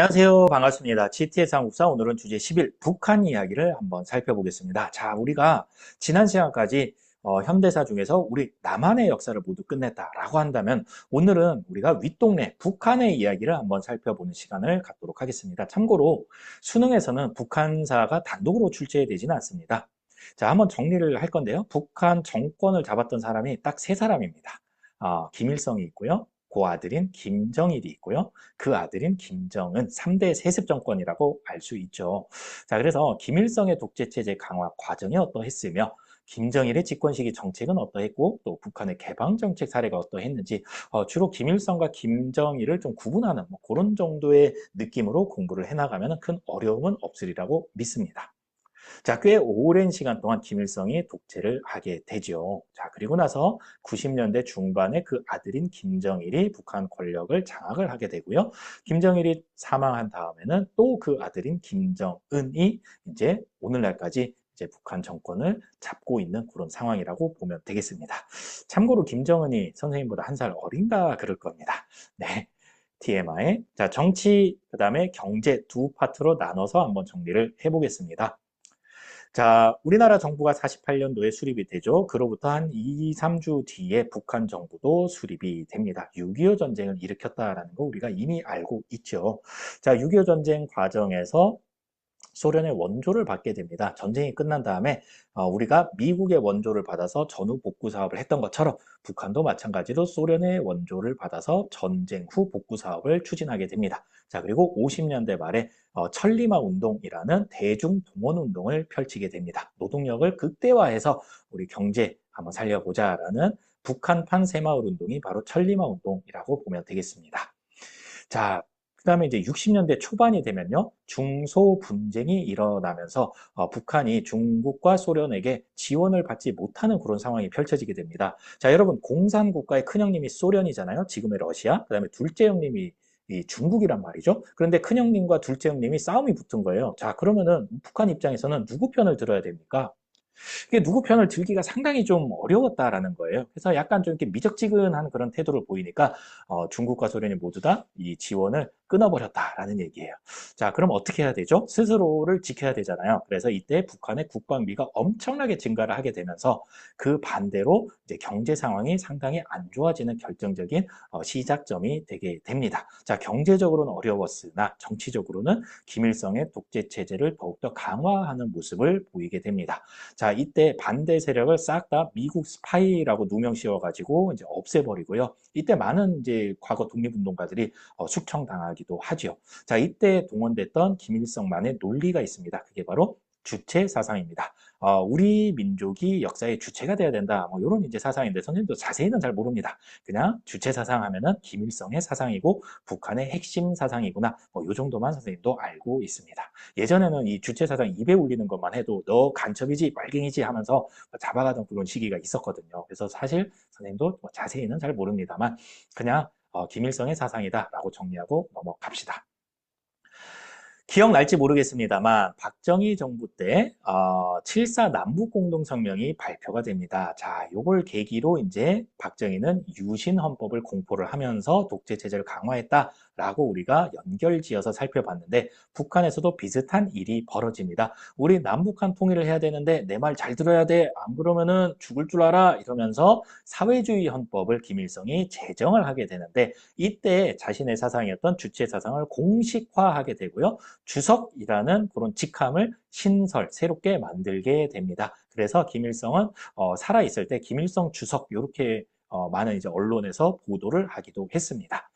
안녕하세요. 반갑습니다. GTS 한국사 오늘은 주제 10일 북한 이야기를 한번 살펴보겠습니다. 자, 우리가 지난 시간까지 어, 현대사 중에서 우리 남한의 역사를 모두 끝냈다라고 한다면 오늘은 우리가 윗동네 북한의 이야기를 한번 살펴보는 시간을 갖도록 하겠습니다. 참고로 수능에서는 북한사가 단독으로 출제되지는 않습니다. 자, 한번 정리를 할 건데요. 북한 정권을 잡았던 사람이 딱 세 사람입니다. 어, 김일성이 있고요. 그 아들인 김정일이 있고요. 그 아들인 김정은 3대 세습 정권이라고 알 수 있죠. 자, 그래서 김일성의 독재체제 강화 과정이 어떠했으며 김정일의 집권 시기 정책은 어떠했고 또 북한의 개방 정책 사례가 어떠했는지 어, 주로 김일성과 김정일을 좀 구분하는 뭐 그런 정도의 느낌으로 공부를 해나가면 큰 어려움은 없으리라고 믿습니다. 자, 꽤 오랜 시간 동안 김일성이 독재를 하게 되죠. 자, 그리고 나서 90년대 중반에 그 아들인 김정일이 북한 권력을 장악을 하게 되고요. 김정일이 사망한 다음에는 또 그 아들인 김정은이 이제 오늘날까지 이제 북한 정권을 잡고 있는 그런 상황이라고 보면 되겠습니다. 참고로 김정은이 선생님보다 한 살 어린가 그럴 겁니다. 네. TMI. 자, 정치, 그 다음에 경제 두 파트로 나눠서 한번 정리를 해보겠습니다. 자, 우리나라 정부가 48년도에 수립이 되죠. 그로부터 한 2, 3주 뒤에 북한 정부도 수립이 됩니다. 6.25 전쟁을 일으켰다라는 거 우리가 이미 알고 있죠. 자, 6.25 전쟁 과정에서 소련의 원조를 받게 됩니다. 전쟁이 끝난 다음에 어, 우리가 미국의 원조를 받아서 전후 복구 사업을 했던 것처럼 북한도 마찬가지로 소련의 원조를 받아서 전쟁 후 복구 사업을 추진하게 됩니다. 자 그리고 50년대 말에 어, 천리마 운동이라는 대중 동원 운동을 펼치게 됩니다. 노동력을 극대화해서 우리 경제 한번 살려보자라는 북한판 새마을 운동이 바로 천리마 운동이라고 보면 되겠습니다. 자, 그 다음에 이제 60년대 초반이 되면요. 중소 분쟁이 일어나면서 어, 북한이 중국과 소련에게 지원을 받지 못하는 그런 상황이 펼쳐지게 됩니다. 자, 여러분 공산국가의 큰형님이 소련이잖아요. 지금의 러시아. 그 다음에 둘째 형님이 이 중국이란 말이죠. 그런데 큰형님과 둘째 형님이 싸움이 붙은 거예요. 자, 그러면은 북한 입장에서는 누구 편을 들어야 됩니까? 이게 누구 편을 들기가 상당히 좀 어려웠다라는 거예요. 그래서 약간 좀 이렇게 미적지근한 그런 태도를 보이니까 어, 중국과 소련이 모두 다 이 지원을 끊어버렸다라는 얘기예요. 자, 그럼 어떻게 해야 되죠? 스스로를 지켜야 되잖아요. 그래서 이때 북한의 국방비가 엄청나게 증가를 하게 되면서 그 반대로 이제 경제 상황이 상당히 안 좋아지는 결정적인 어, 시작점이 되게 됩니다. 자, 경제적으로는 어려웠으나 정치적으로는 김일성의 독재 체제를 더욱더 강화하는 모습을 보이게 됩니다. 자, 이때 반대 세력을 싹 다 미국 스파이라고 누명 씌워가지고 이제 없애버리고요. 이때 많은 이제 과거 독립운동가들이 어, 숙청당하기 하기도 하죠. 자, 이때 동원됐던 김일성만의 논리가 있습니다. 그게 바로 주체 사상입니다. 어, 우리 민족이 역사의 주체가 돼야 된다. 뭐 이런 이제 사상인데 선생님도 자세히는 잘 모릅니다. 그냥 주체 사상 하면은 김일성의 사상이고 북한의 핵심 사상이구나. 뭐이 정도만 선생님도 알고 있습니다. 예전에는 이 주체 사상 입에 울리는 것만 해도 너 간첩이지 빨갱이지 하면서 잡아가던 그런 시기가 있었거든요. 그래서 사실 선생님도 뭐 자세히는 잘 모릅니다만 그냥 어, 김일성의 사상이다라고 정리하고 넘어갑시다. 기억날지 모르겠습니다만 박정희 정부 때 어, 7.4 남북 공동 성명이 발표가 됩니다. 자, 요걸 계기로 이제 박정희는 유신 헌법을 공포를 하면서 독재 체제를 강화했다. 라고 우리가 연결지어서 살펴봤는데 북한에서도 비슷한 일이 벌어집니다. 우리 남북한 통일을 해야 되는데 내 말 잘 들어야 돼. 안 그러면은 죽을 줄 알아. 이러면서 사회주의 헌법을 김일성이 제정을 하게 되는데 이때 자신의 사상이었던 주체 사상을 공식화하게 되고요. 주석이라는 그런 직함을 신설, 새롭게 만들게 됩니다. 그래서 김일성은 어, 살아있을 때 김일성 주석 이렇게 어, 많은 이제 언론에서 보도를 하기도 했습니다.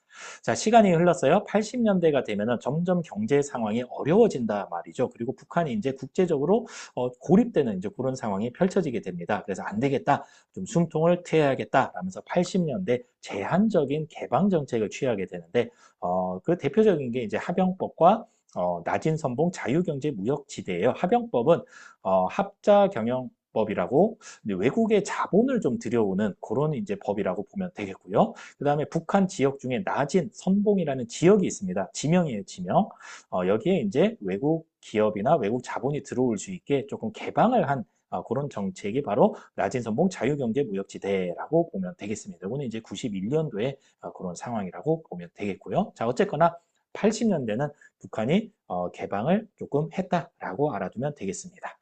자, 시간이 흘렀어요. 80년대가 되면은 점점 경제 상황이 어려워진다 말이죠. 그리고 북한이 이제 국제적으로 어, 고립되는 이제 그런 상황이 펼쳐지게 됩니다. 그래서 안 되겠다. 좀 숨통을 트여야겠다. 라면서 80년대 제한적인 개방 정책을 취하게 되는데 어, 그 대표적인 게 이제 하병법과 어, 낮은 선봉 자유경제 무역지대예요. 하병법은 어, 합자 경영 법이라고 외국의 자본을 좀 들여오는 그런 이제 법이라고 보면 되겠고요. 그 다음에 북한 지역 중에 낮은 선봉이라는 지역이 있습니다. 지명이에요, 지명. 어, 여기에 이제 외국 기업이나 외국 자본이 들어올 수 있게 조금 개방을 한 어, 그런 정책이 바로 낮은 선봉 자유경제 무역지대라고 보면 되겠습니다. 이거는 이제 91년도에 어, 그런 상황이라고 보면 되겠고요. 자, 어쨌거나 80년대는 북한이 어, 개방을 조금 했다라고 알아두면 되겠습니다.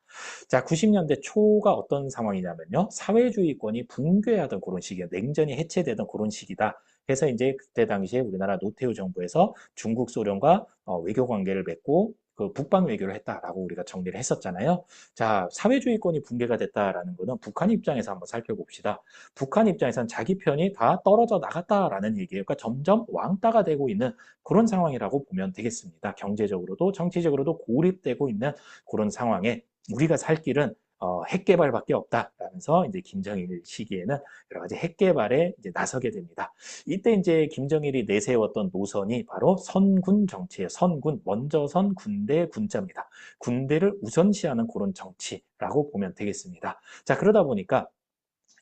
자, 90년대 초가 어떤 상황이냐면요. 사회주의권이 붕괴하던 그런 시기에 냉전이 해체되던 그런 시기다. 그래서 이제 그때 당시에 우리나라 노태우 정부에서 중국 소련과 어, 외교 관계를 맺고 그 북방 외교를 했다라고 우리가 정리를 했었잖아요. 자, 사회주의권이 붕괴가 됐다라는 거는 북한 입장에서 한번 살펴봅시다. 북한 입장에서는 자기 편이 다 떨어져 나갔다라는 얘기예요. 그러니까 점점 왕따가 되고 있는 그런 상황이라고 보면 되겠습니다. 경제적으로도 정치적으로도 고립되고 있는 그런 상황에 우리가 살 길은 어, 핵 개발밖에 없다라면서 이제 김정일 시기에는 여러 가지 핵 개발에 이제 나서게 됩니다. 이때 이제 김정일이 내세웠던 노선이 바로 선군 정치예요. 선군 먼저 선 군대 군자입니다. 군대를 우선시하는 그런 정치라고 보면 되겠습니다. 자 그러다 보니까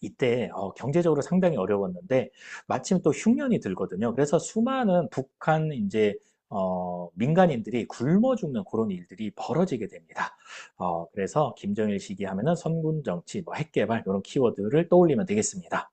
이때 어, 경제적으로 상당히 어려웠는데 마침 또 흉년이 들거든요. 그래서 수많은 북한 이제 어, 민간인들이 굶어 죽는 그런 일들이 벌어지게 됩니다. 어, 그래서 김정일 시기 하면은 선군 정치, 뭐 핵개발 이런 키워드를 떠올리면 되겠습니다.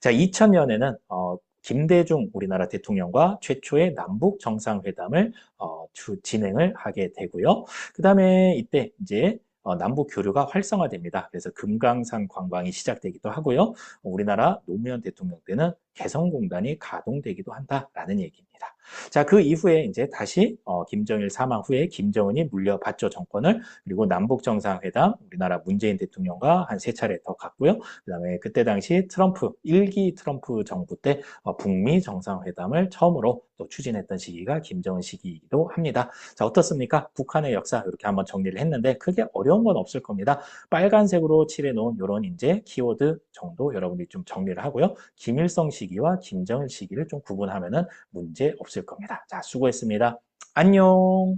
자, 2000년에는 어, 김대중 우리나라 대통령과 최초의 남북 정상회담을 어, 주, 진행을 하게 되고요. 그 다음에 이때 이제 어, 남북 교류가 활성화됩니다. 그래서 금강산 관광이 시작되기도 하고요. 우리나라 노무현 대통령 때는 개성공단이 가동되기도 한다라는 얘기입니다. 자, 그 이후에 이제 다시 어, 김정일 사망 후에 김정은이 물려받죠 정권을 그리고 남북 정상회담 우리나라 문재인 대통령과 한 세 차례 더 갔고요. 그다음에 그때 당시 트럼프 일기 트럼프 정부 때 어, 북미 정상회담을 처음으로 또 추진했던 시기가 김정은 시기이기도 합니다. 자, 어떻습니까? 북한의 역사 이렇게 한번 정리를 했는데 크게 어려운 건 없을 겁니다. 빨간색으로 칠해 놓은 이런 이제 키워드 정도 여러분들이 좀 정리를 하고요. 김일성 시기와 김정일 시기를 좀 구분하면은 문제 없을 겁니다. 자, 수고했습니다. 안녕.